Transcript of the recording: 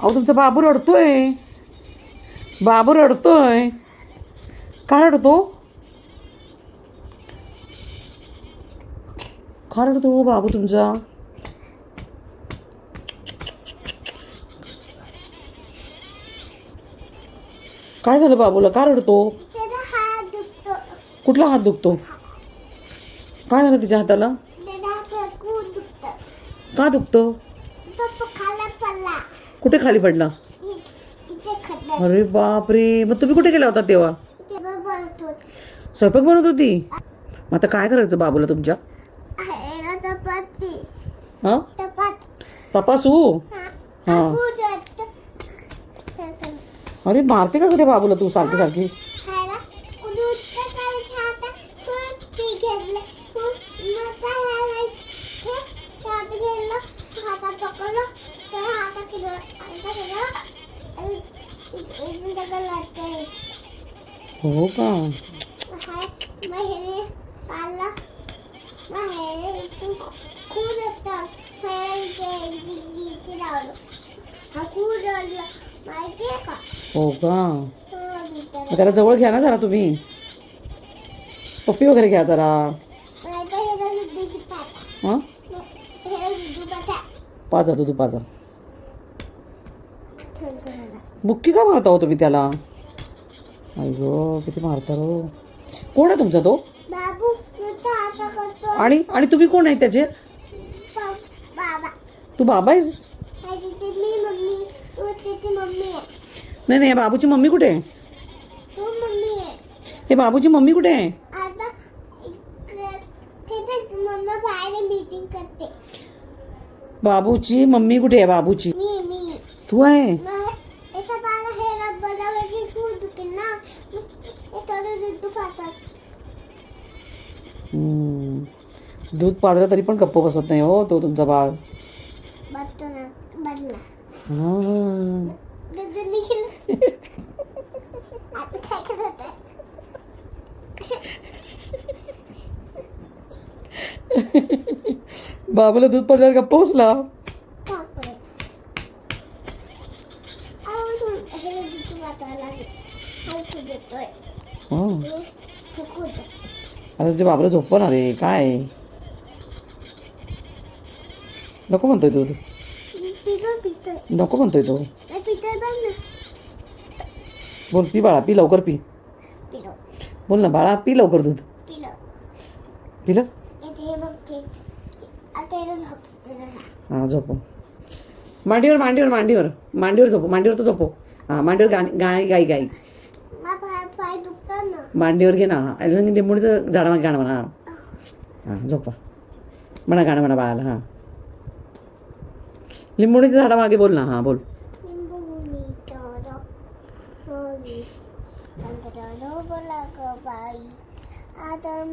अहो तुमचा बाबू रडतोय. बाबू रडतोय. का रडतो? का रडतो हो बाबू तुमचा? काय झालं बाबूला? का रडतो? कुठला हात दुखतो? काय झालं तिच्या हाताला? का दुखतो? कुठे खाली पडला? अरे बापरे. मग तुम्ही कुठे गेला होता तेव्हा? स्वयंपाक बनवत होती? मग आता काय करायचं बाबूला तुमच्या? हां? तपासू? हा. अरे मारते का कधी बाबूला तू सारखी सारखी है ना कुठे उत्तर करायचं आता खूप पी घेतलं खूप मग काय करायचं हात घेतलं हातात पकडलं त्या हातात केलं आता केलं आणि इथून त्याला लागतंय हो का हाय महेरे पाला महेरे इथून खूप येतात हा का? हो का? हो, त्याला जवळ घ्या ना जरा तुम्ही. पप्पी वगैरे घ्या जरा. हे दुधू पाटा पाजा दूध बुक्की का मारता हो तुम्ही त्याला? अय्यो किती मारता हो कोण आहे तुमचा तो? आणि आणि तुम्ही कोण आहे त्याचे? तू बाबा आहेस? नाही नाही बाबूची मम्मी कुठे आहे? तू मम्मी आहे. हे बाबूची मम्मी कुठे आहे? बाबूची मम्मी कुठे आहे बाबूची? तू आहे? दूध पाजलं तरी पण गप्प बसत नाही हो तो तुमचा बाळ. हा. बाबूला दूध पाजल्यावर गप्प बसला. हे तू. आता तुमच्या बाबूला झोपवणार रे काय? नको म्हणतोय पितोय. नको म्हणतोय तो. बोल पी बाळा पी लवकर पी. बोल ना बाळा पी लवकर दूध. पिलो. हे ते- झोपव मांडीवर मांडीवर मांडीवर. मांडीवर झोपव मांडीवर तर झोपव हां मांडीवर गाणी गाय गाई गाई. मांडीवर घे ना. आणि लिंबूचं झाडामागे गाणं म्हणा. हां झोपा. म्हणा गाणं म्हणा बाळाला हां. लिंबुणीच्या झाडामागे बोल ना हां बोल. आता